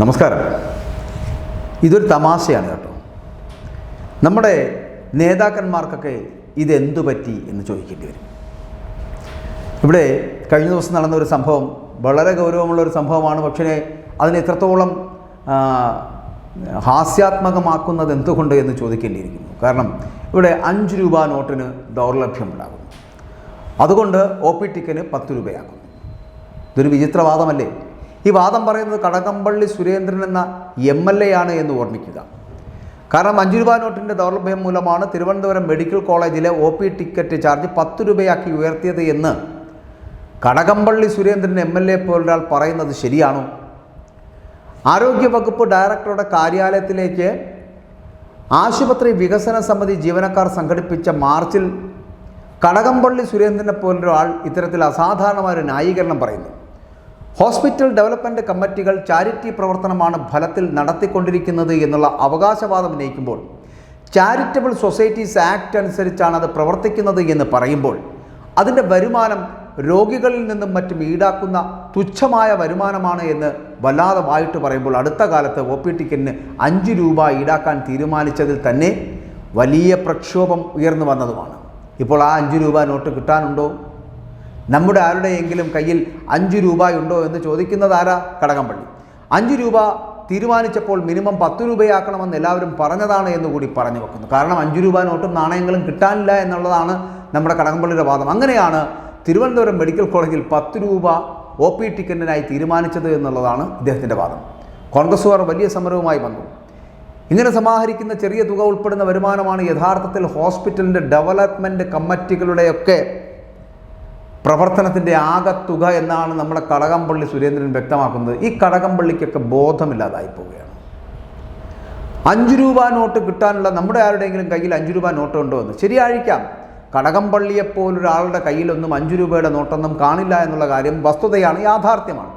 നമസ്കാരം. ഇതൊരു തമാശയാണ് കേട്ടോ. നമ്മുടെ നേതാക്കന്മാർക്കൊക്കെ ഇതെന്തു പറ്റി എന്ന് ചോദിക്കേണ്ടി വരും. ഇവിടെ കഴിഞ്ഞ ദിവസം നടന്ന ഒരു സംഭവം വളരെ ഗൗരവമുള്ള ഒരു സംഭവമാണ്. പക്ഷേ അതിനെ എത്രത്തോളം ഹാസ്യാത്മകമാക്കുന്നത് എന്തുകൊണ്ട് എന്ന് ചോദിക്കേണ്ടിയിരിക്കുന്നു. കാരണം ഇവിടെ അഞ്ച് രൂപ നോട്ടിന് ദൗർലഭ്യമുണ്ടാകുന്നു. അതുകൊണ്ട് ഒ പി ടിക്കന് പത്ത് രൂപയാക്കുന്നു ഇതൊരു വിചിത്രവാദമല്ലേ? ഈ വാദം പറയുന്നത് കടകംപള്ളി സുരേന്ദ്രൻ എന്ന എം എൽ എ ആണ് എന്ന് ഓർമ്മിക്കുക. കാരണം അഞ്ച് രൂപ നോട്ടിന്റെ ദൗർലഭ്യം മൂലമാണ് തിരുവനന്തപുരം മെഡിക്കൽ കോളേജിലെ ഒ പി ടിക്കറ്റ് ചാർജ് പത്ത് രൂപയാക്കി ഉയർത്തിയത് എന്ന് Kadakampally Surendran M L A പോലൊരാൾ പറയുന്നത് ശരിയാണോ? ആരോഗ്യവകുപ്പ് ഡയറക്ടറുടെ കാര്യാലയത്തിലേക്ക് ആശുപത്രി വികസന സമിതി ജീവനക്കാർ സംഘടിപ്പിച്ച മാർച്ചിൽ കടകംപള്ളി സുരേന്ദ്രനെ പോലൊരാൾ ഇത്തരത്തിൽ അസാധാരണമായ ഒരു ന്യായീകരണം പറയുന്നു. ഹോസ്പിറ്റൽ ഡെവലപ്മെന്റ് കമ്മിറ്റികൾ ചാരിറ്റി പ്രവർത്തനമാണ് ഫലത്തിൽ നടത്തിക്കൊണ്ടിരിക്കുന്നത് എന്നുള്ള അവകാശവാദം ഉന്നയിക്കുമ്പോൾ ചാരിറ്റബിൾ സൊസൈറ്റീസ് ആക്ട് അനുസരിച്ചാണ് അത് പ്രവർത്തിക്കുന്നത് എന്ന് പറയുമ്പോൾ അതിന്റെ വരുമാനം രോഗികളിൽ നിന്നും മറ്റും ഈടാക്കുന്ന തുച്ഛമായ വരുമാനമാണ് എന്ന് വല്ലാതെ വായിട്ട് പറയുമ്പോൾ അടുത്ത കാലത്ത് ഒ പി ടിക്കറ്റിന് അഞ്ച് രൂപ ഈടാക്കാൻ തീരുമാനിച്ചതിൽ തന്നെ വലിയ പ്രക്ഷോഭം ഉയർന്നു വന്നതുമാണ്. ഇപ്പോൾ ആ അഞ്ച് രൂപ നോട്ട് കിട്ടാനുണ്ടോ? നമ്മുടെ ആരുടെയെങ്കിലും കയ്യിൽ അഞ്ച് രൂപയുണ്ടോ എന്ന് ചോദിക്കുന്നതാരാ കടകംപള്ളി. അഞ്ച് രൂപ തീരുമാനിച്ചപ്പോൾ മിനിമം പത്ത് രൂപയാക്കണമെന്ന് എല്ലാവരും പറഞ്ഞതാണ് എന്ന് കൂടി പറഞ്ഞു വെക്കുന്നു. കാരണം അഞ്ച് രൂപ നോട്ടും നാണയങ്ങളും കിട്ടാനില്ല എന്നുള്ളതാണ് നമ്മുടെ കടകംപള്ളിയുടെ വാദം. അങ്ങനെയാണ് തിരുവനന്തപുരം മെഡിക്കൽ കോളേജിൽ പത്ത് രൂപ ഒ പി ടിക്കറ്റിനായി തീരുമാനിച്ചത് എന്നുള്ളതാണ് ഇദ്ദേഹത്തിന്റെ വാദം. കോൺഗ്രസ്സുകാർ വലിയ സമരവുമായി വന്നു. ഇങ്ങനെ സമാഹരിക്കുന്ന ചെറിയ തുക ഉൾപ്പെടുന്ന വരുമാനമാണ് യഥാർത്ഥത്തിൽ ഹോസ്പിറ്റലിന്റെ ഡെവലപ്മെന്റ് കമ്മിറ്റികളുടെയൊക്കെ പ്രവർത്തനത്തിന്റെ ആകത്തുക എന്നാണ് നമ്മുടെ കടകംപള്ളി സുരേന്ദ്രൻ വ്യക്തമാക്കുന്നത്. ഈ കടകംപള്ളിക്കൊക്കെ ബോധമില്ലാതായി പോവുകയാണ്. അഞ്ച് രൂപ നോട്ട് കിട്ടാനുള്ള നമ്മുടെ ആരുടെയെങ്കിലും കയ്യിൽ അഞ്ച് രൂപ നോട്ട് ഉണ്ടോ എന്ന്? ശരിയായിരിക്കാം. കടകംപള്ളിയെപ്പോലൊരാളുടെ കയ്യിലൊന്നും അഞ്ച് രൂപയുടെ നോട്ടൊന്നും കാണില്ല എന്നുള്ള കാര്യം വസ്തുതയാണ് യാഥാർത്ഥ്യമാണ്.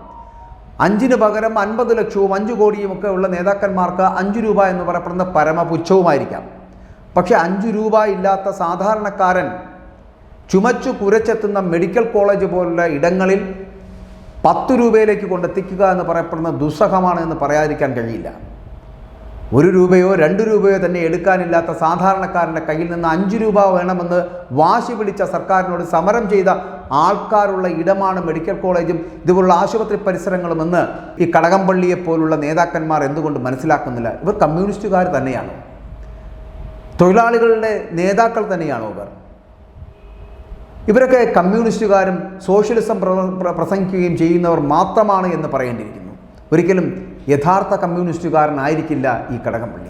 അഞ്ചിന് പകരം അൻപത് ലക്ഷവും അഞ്ച് കോടിയും ഒക്കെ ഉള്ള നേതാക്കന്മാർക്ക് അഞ്ച് രൂപ എന്ന് പറയപ്പെടുന്ന പരമപുച്ഛവുമായിരിക്കാം. പക്ഷേ അഞ്ച് രൂപ ഇല്ലാത്ത സാധാരണക്കാരൻ ചുമച്ചു കുരച്ചെത്തുന്ന മെഡിക്കൽ കോളേജ് പോലുള്ള ഇടങ്ങളിൽ പത്ത് രൂപയിലേക്ക് കൊണ്ടെത്തിക്കുക എന്ന് പറയപ്പെടുന്ന ദുസ്സഹമാണ് എന്ന് പറയാതിരിക്കാൻ കഴിയില്ല. ഒരു രൂപയോ രണ്ട് രൂപയോ തന്നെ എടുക്കാനില്ലാത്ത സാധാരണക്കാരന്റെ കയ്യിൽ നിന്ന് അഞ്ച് രൂപ വേണമെന്ന് വാശി പിടിച്ച സർക്കാരിനോട് സമരം ചെയ്ത ആൾക്കാരുള്ള ഇടമാണ് മെഡിക്കൽ കോളേജും ഇതുപോലുള്ള ആശുപത്രി പരിസരങ്ങളുമെന്ന് ഈ കടകംപള്ളിയെ പോലുള്ള നേതാക്കന്മാർ എന്തുകൊണ്ട് മനസ്സിലാക്കുന്നില്ല? ഇവർ കമ്മ്യൂണിസ്റ്റുകാർ തന്നെയാണ്? തൊഴിലാളികളുടെ നേതാക്കൾ തന്നെയാണോ ഇവർ? ഇവരൊക്കെ കമ്മ്യൂണിസ്റ്റുകാരും സോഷ്യലിസം പ്ര- പ്ര- പ്രസംഗിക്കുകയും ചെയ്യുന്നവർ മാത്രമാണ് എന്ന് പറയേണ്ടിയിരിക്കുന്നു. ഒരിക്കലും യഥാർത്ഥ കമ്മ്യൂണിസ്റ്റുകാരനായിരിക്കില്ല ഈ കടകംപള്ളി.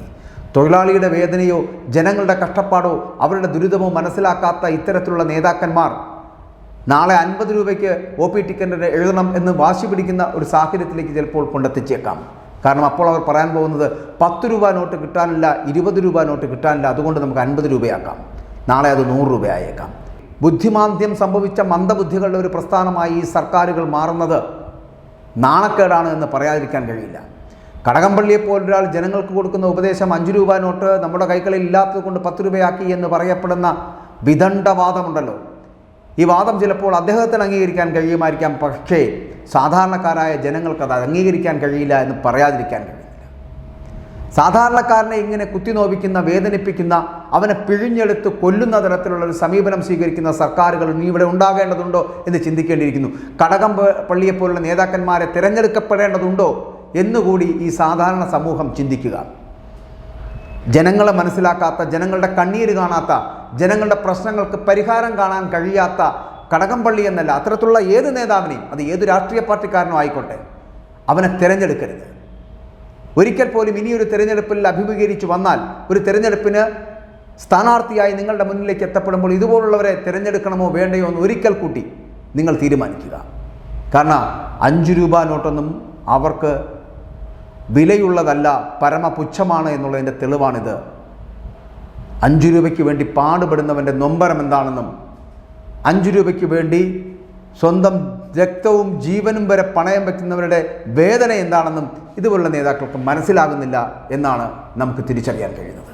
തൊഴിലാളിയുടെ വേദനയോ ജനങ്ങളുടെ കഷ്ടപ്പാടോ അവരുടെ ദുരിതമോ മനസ്സിലാക്കാത്ത ഇത്തരത്തിലുള്ള നേതാക്കന്മാർ നാളെ അൻപത് രൂപയ്ക്ക് ഒ പി ടിക്കറ്റിന് എഴുതണം എന്ന് വാശി പിടിക്കുന്ന ഒരു സാഹചര്യത്തിലേക്ക് ചിലപ്പോൾ കൊണ്ടെത്തിച്ചേക്കാം. കാരണം അപ്പോൾ അവർ പറയാൻ പോകുന്നത് പത്ത് രൂപ നോട്ട് കിട്ടാനില്ല ഇരുപത് രൂപ നോട്ട് കിട്ടാനില്ല അതുകൊണ്ട് നമുക്ക് അൻപത് രൂപയാക്കാം. നാളെ അത് നൂറ് രൂപയായേക്കാം. ബുദ്ധിമാന്ദ്യം സംഭവിച്ച മന്ദബുദ്ധികളുടെ ഒരു പ്രസ്ഥാനമായി ഈ സർക്കാരുകൾ മാറുന്നത് നാണക്കേടാണ് എന്ന് പറയാതിരിക്കാൻ കഴിയില്ല. കടകംപള്ളിയെ പോലൊരാൾ ജനങ്ങൾക്ക് കൊടുക്കുന്ന ഉപദേശം അഞ്ച് രൂപ നോട്ട് നമ്മുടെ കൈകളിൽ ഇല്ലാത്തത് കൊണ്ട് പത്ത് രൂപയാക്കി എന്ന് പറയപ്പെടുന്ന വിദണ്ഡവാദമുണ്ടല്ലോ. ഈ വാദം ചിലപ്പോൾ അദ്ദേഹത്തിന് അംഗീകരിക്കാൻ കഴിയുമായിരിക്കാം പക്ഷേ സാധാരണക്കാരായ ജനങ്ങൾക്ക് അത് അംഗീകരിക്കാൻ കഴിയില്ല എന്ന് പറയാതിരിക്കാൻ കഴിയില്ല. സാധാരണക്കാരനെ ഇങ്ങനെ കുത്തിനോവിക്കുന്ന വേദനിപ്പിക്കുന്ന അവനെ പിഴിഞ്ഞെടുത്ത് കൊല്ലുന്ന തരത്തിലുള്ള ഒരു സമീപനം സ്വീകരിക്കുന്ന സർക്കാരുകൾ നീ ഇവിടെ ഉണ്ടാകേണ്ടതുണ്ടോ എന്ന് ചിന്തിക്കേണ്ടിയിരിക്കുന്നു. കടകം പള്ളിയെപ്പോലുള്ള നേതാക്കന്മാരെ തിരഞ്ഞെടുക്കപ്പെടേണ്ടതുണ്ടോ എന്നുകൂടി ഈ സാധാരണ സമൂഹം ചിന്തിക്കുക. ജനങ്ങളെ മനസ്സിലാക്കാത്ത ജനങ്ങളുടെ കണ്ണീര് കാണാത്ത ജനങ്ങളുടെ പ്രശ്നങ്ങൾക്ക് പരിഹാരം കാണാൻ കഴിയാത്ത കടകംപള്ളി എന്നല്ല അത്തരത്തിലുള്ള ഏത് നേതാവിനെയും അത് ഏത് രാഷ്ട്രീയ പാർട്ടിക്കാരനോ ആയിക്കോട്ടെ അവനെ തിരഞ്ഞെടുക്കരുത്. ഒരിക്കൽ പോലും ഇനിയൊരു തിരഞ്ഞെടുപ്പിൽ അഭിമുഖീകരിച്ചു വന്നാൽ ഒരു തിരഞ്ഞെടുപ്പിന് സ്ഥാനാർത്ഥിയായി നിങ്ങളുടെ മുന്നിലേക്ക് എത്തപ്പെടുമ്പോൾ ഇതുപോലുള്ളവരെ തിരഞ്ഞെടുക്കണമോ വേണ്ടയോ എന്ന് ഒരിക്കൽ കൂട്ടി നിങ്ങൾ തീരുമാനിക്കുക. കാരണം അഞ്ച് രൂപ നോട്ടൊന്നും അവർക്ക് വിലയുള്ളതല്ല പരമപുച്ഛമാണ് എന്നുള്ളതിന്റെ തെളിവാണിത്. അഞ്ച് രൂപയ്ക്ക് വേണ്ടി പാടുപെടുന്നവന്റെ നൊമ്പരം എന്താണെന്നും അഞ്ച് രൂപയ്ക്ക് വേണ്ടി സ്വന്തം രക്തവും ജീവനും വരെ പണയം വയ്ക്കുന്നവരുടെ വേദന എന്താണെന്നും ഇതുപോലുള്ള നേതാക്കൾക്ക് മനസ്സിലാകുന്നില്ല എന്നാണ് നമുക്ക് തിരിച്ചറിയാൻ കഴിയുന്നത്.